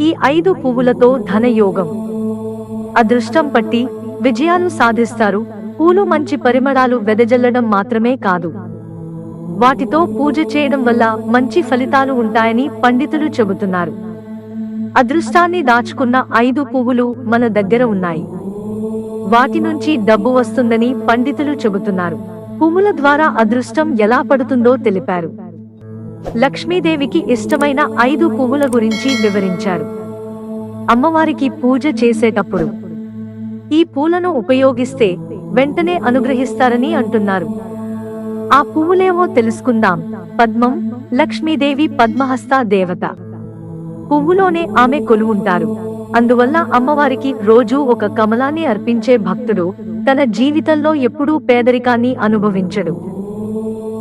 ఈ ఐదు పువ్వులతో ధనయోగం. అదృష్టం పట్టి విజయాలు సాధిస్తారు. పూలు మంచి పరిమళాలు వెదజల్లడం మాత్రమే కాదు. వాటితో పూజ చేయడం వల్ల మంచి ఫలితాలు ఉంటాయని పండితులు చెబుతున్నారు. అదృష్టాన్ని దాచుకున్న ఐదు పువ్వులు మన దగ్గర ఉన్నాయి. వాటి నుంచి డబ్బు వస్తుందని పండితులు చెబుతున్నారు. పువ్వుల ద్వారా అదృష్టం ఎలా పడుతుందో తెలిపారు. లక్ష్మీదేవికి ఇష్టమైన ఐదు పువ్వుల గురించి వివరించారు. అమ్మవారికి పూజ చేసేటప్పుడు ఈ పూలను ఉపయోగిస్తే వెంటనే అనుగ్రహిస్తారని అంటున్నారు. ఆ పువ్వులేమో తెలుసుకుందాం. పద్మం లక్ష్మీదేవి పద్మహస్త దేవత. పువ్వులోనే ఆమె కొలువుంటారు. అందువల్ల అమ్మవారికి రోజూ ఒక కమలాన్ని అర్పించే భక్తుడు తన జీవితంలో ఎప్పుడూ పేదరికాన్ని అనుభవించడు.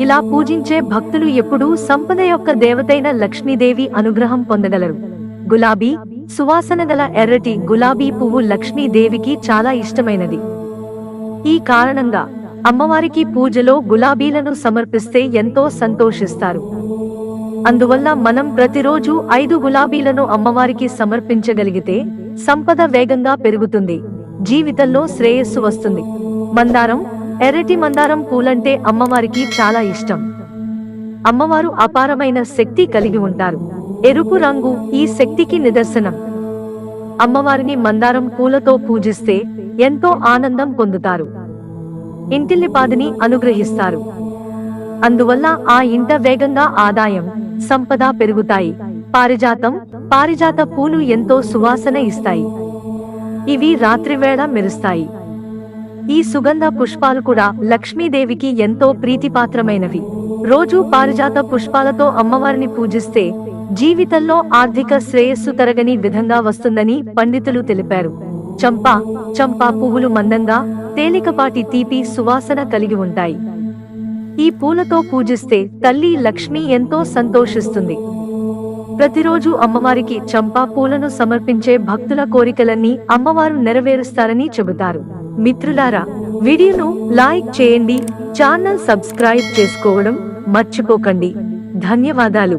ఇలా పూజించే భక్తులు ఎప్పుడూ సంపద యొక్క దేవతైన లక్ష్మీదేవి అనుగ్రహం పొందగలరు. గులాబీ సువాసన గల ఎర్రటి గులాబీ పువ్వు లక్ష్మీదేవికి చాలా ఇష్టమైనది. ఈ కారణంగా అమ్మవారికి పూజలో గులాబీలను సమర్పిస్తే ఎంతో సంతోషిస్తారు. అందువల్ల మనం ప్రతిరోజు ఐదు గులాబీలను అమ్మవారికి సమర్పించగలిగితే సంపద వేగంగా పెరుగుతుంది. జీవితంలో శ్రేయస్సు వస్తుంది. మందారం ఎర్రటి మందారం పూలంటే అమ్మవారికి చాలా ఇష్టం. అమ్మవారు అపారమైన శక్తి కలిగి ఉంటారు. ఎరుపు రంగు ఈ శక్తికి నిదర్శనం. అమ్మవారిని మందారం పూలతో పూజిస్తే ఎంతో ఆనందం పొందుతారు. ఇంటిల్లిపాదిని అనుగ్రహిస్తారు. అందువల్ల ఆ ఇంట వేగంగా ఆదాయం సంపద పెరుగుతాయి. పారిజాతం పారిజాత పూలు ఎంతో సువాసన ఇస్తాయి. ఇవి రాత్రివేళ మెరుస్తాయి. ఈ సుగంధ పుష్పాలు కూడా లక్ష్మీదేవికి ఎంతో ప్రీతిపాత్రమైనవి. రోజూ పారిజాత పుష్పాలతో అమ్మవారిని పూజిస్తే జీవితంలో ఆర్థిక శ్రేయస్సు తరగని విధంగా వస్తుందని పండితులు తెలిపారు. చంపా చంపా పువ్వులు మందంగా తేలికపాటి తీపి సువాసన కలిగి ఉంటాయి. ఈ పూలతో పూజిస్తే తల్లి లక్ష్మి ఎంతో సంతోషిస్తుంది. ప్రతిరోజు అమ్మవారికి చంపా పూలను సమర్పించే భక్తుల కోరికలన్నీ అమ్మవారు నెరవేరుస్తారని చెబుతారు. మిత్రులారా వీడియోను లైక్ చేయండి ఛానల్ సబ్స్క్రైబ్ చేసుకోవడం మర్చిపోకండి. ధన్యవాదాలు.